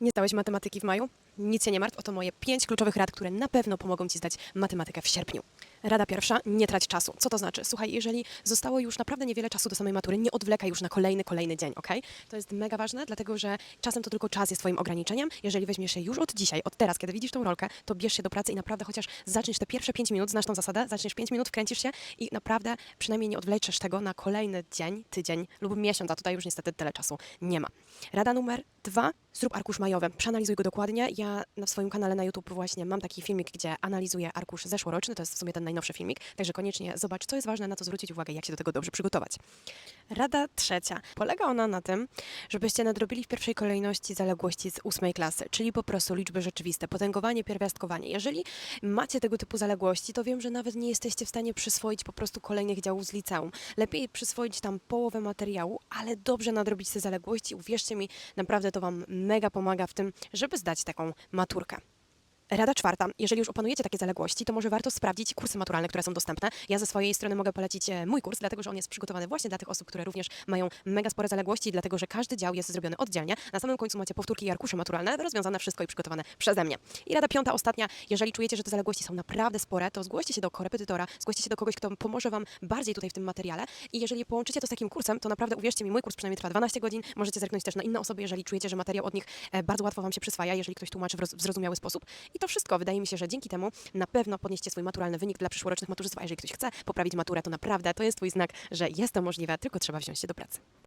Nie zdałeś matematyki w maju? Nic się nie martw, oto moje pięć kluczowych rad, które na pewno pomogą Ci zdać matematykę w sierpniu. Rada pierwsza, nie trać czasu. Co to znaczy? Słuchaj, jeżeli zostało już naprawdę niewiele czasu do samej matury, nie odwlekaj już na kolejny, kolejny dzień, ok? To jest mega ważne, dlatego że czasem to tylko czas jest Twoim ograniczeniem. Jeżeli weźmiesz się już od dzisiaj, od teraz, kiedy widzisz tą rolkę, to bierz się do pracy i naprawdę chociaż zaczniesz te pierwsze pięć minut, znasz tą zasadę, zaczniesz pięć minut, wkręcisz się i naprawdę przynajmniej nie odwleczesz tego na kolejny dzień, tydzień lub miesiąc, a tutaj już niestety tyle czasu nie ma. Rada numer dwa, zrób arkusz majowy. Przeanalizuj go dokładnie. Ja na swoim kanale na YouTube właśnie mam taki filmik, gdzie analizuję arkusz zeszłoroczny, to jest w sumie ten najnowszy filmik, także koniecznie zobacz, co jest ważne, na co zwrócić uwagę, jak się do tego dobrze przygotować. Rada trzecia. Polega ona na tym, żebyście nadrobili w pierwszej kolejności zaległości z ósmej klasy, czyli po prostu liczby rzeczywiste, potęgowanie, pierwiastkowanie. Jeżeli macie tego typu zaległości, to wiem, że nawet nie jesteście w stanie przyswoić po prostu kolejnych działów z liceum. Lepiej przyswoić tam połowę materiału, ale dobrze nadrobić te zaległości. Uwierzcie mi, naprawdę to Wam mega pomaga w tym, żeby zdać taką maturkę. Rada czwarta. Jeżeli już opanujecie takie zaległości, to może warto sprawdzić kursy maturalne, które są dostępne. Ja ze swojej strony mogę polecić e, mój kurs, dlatego że on jest przygotowany właśnie dla tych osób, które również mają mega spore zaległości, dlatego że każdy dział jest zrobiony oddzielnie. Na samym końcu macie powtórki i arkusze maturalne, rozwiązane wszystko i przygotowane przeze mnie. I rada piąta, ostatnia. Jeżeli czujecie, że te zaległości są naprawdę spore, to zgłoście się do korepetytora, zgłoście się do kogoś, kto pomoże Wam bardziej tutaj w tym materiale. I jeżeli połączycie to z takim kursem, to naprawdę uwierzcie mi, mój kurs przynajmniej trwa 12 godzin. Możecie zerknąć też na inne osoby, jeżeli czujecie, że materiał od nich e, bardzo łatwo Wam się przyswaja, jeżeli ktoś tłumaczy w, roz- w zrozumiały sposób. I to wszystko. Wydaje mi się, że dzięki temu na pewno podnieście swój maturalny wynik dla przyszłorocznych maturzystów. A jeżeli ktoś chce poprawić maturę, to naprawdę to jest Twój znak, że jest to możliwe, tylko trzeba wziąć się do pracy.